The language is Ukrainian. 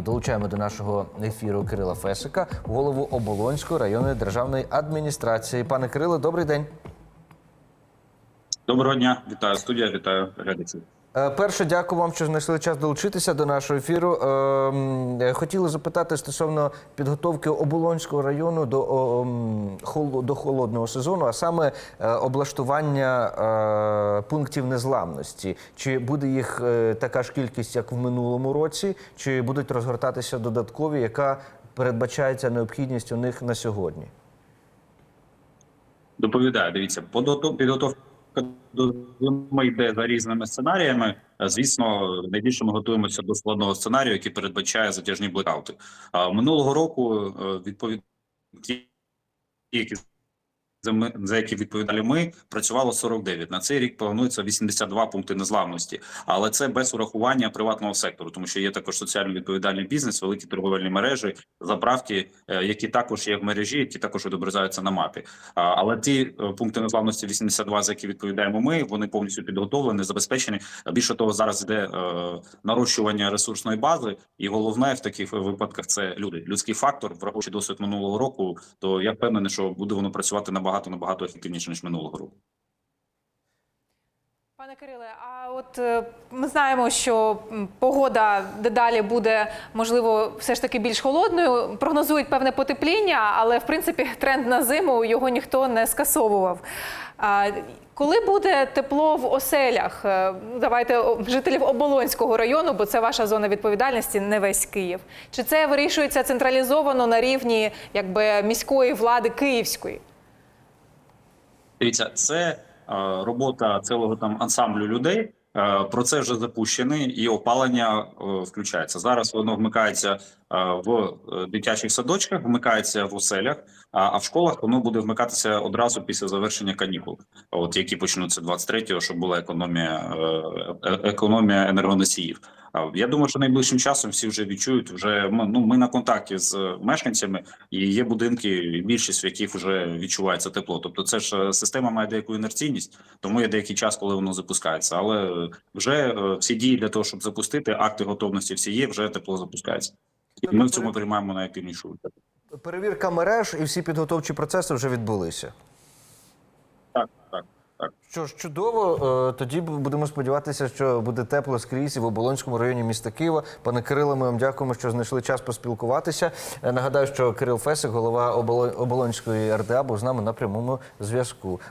Долучаємо до нашого ефіру Кирила Фесика, голову Оболонської районної державної адміністрації. Пане Кирило, добрий день. Доброго дня, вітаю студія, вітаю глядачів. Е, Перше, дякую вам, що знайшли час долучитися до нашого ефіру. Е, м, е, Хотіли запитати стосовно підготовки Оболонського району до, до холодного сезону, а саме е, облаштування пунктів незламності. Чи буде їх така ж кількість, як в минулому році, чи будуть розгортатися додаткові, яка передбачається необхідність у них на сьогодні? Доповідаю, дивіться, підготовка зими йде за різними сценаріями. Е, Звісно, найбільше ми готуємося до складного сценарію, який передбачає затяжні блекаути. Минулого року е, відповідь які за ми- за які відповідали ми, працювало 49. На цей рік планується 82 пункти незламності, але це без урахування приватного сектору, тому що є також соціально відповідальний бізнес, великі торговельні мережі, заправки, е, які також є в мережі, які також відображаються на мапі. Але ті е, пункти незламності 82, за які відповідаємо ми, вони повністю підготовлені, забезпечені. Більше того, зараз йде е, нарощування ресурсної бази, і головне в таких випадках це люди. Людський фактор, враховуючи досвід минулого року, то я впевнений, що буде воно працювати набагато набагато ефективніше ніж минулого року. Пане Кириле, а от е, ми знаємо, що погода дедалі буде можливо все ж таки більш холодною. Прогнозують певне потепління, але в принципі тренд на зиму його ніхто не скасовував. А, коли буде тепло в оселях? Е, ну, Давайте жителів Оболонського району, бо це ваша зона відповідальності, не весь Київ. Чи це вирішується централізовано на рівні якби міської влади київської? Дивіться, це е, робота цілого там ансамблю людей. Е, Процес вже запущений, і опалення е, включається. Зараз воно вмикається в дитячих садочках, вмикається в оселях, а в школах воно буде вмикатися одразу після завершення канікул, от які почнуться 23-го, щоб була економія економія енергоносіїв. Я думаю, що найближчим часом всі вже відчують. Вже ну ми на контакті з мешканцями, і є будинки, більшість в яких вже відчувається тепло. Тобто, це ж е, система має деяку інерційність, тому є деякий час, коли воно запускається. Але вже е, всі дії для того, щоб запустити акти готовності, всі є, вже тепло запускається. І ми в цьому приймаємо найактивнішу участь. Перевірка мереж і всі підготовчі процеси вже відбулися. Що ж, чудово. Е, Тоді будемо сподіватися, що буде тепло скрізь і в Оболонському районі міста Києва. Пане Кирило, ми вам дякуємо, що знайшли час поспілкуватися. Е, Нагадаю, що Кирил Фесик, голова Оболо- Оболонської РДА, був з нами на прямому зв'язку.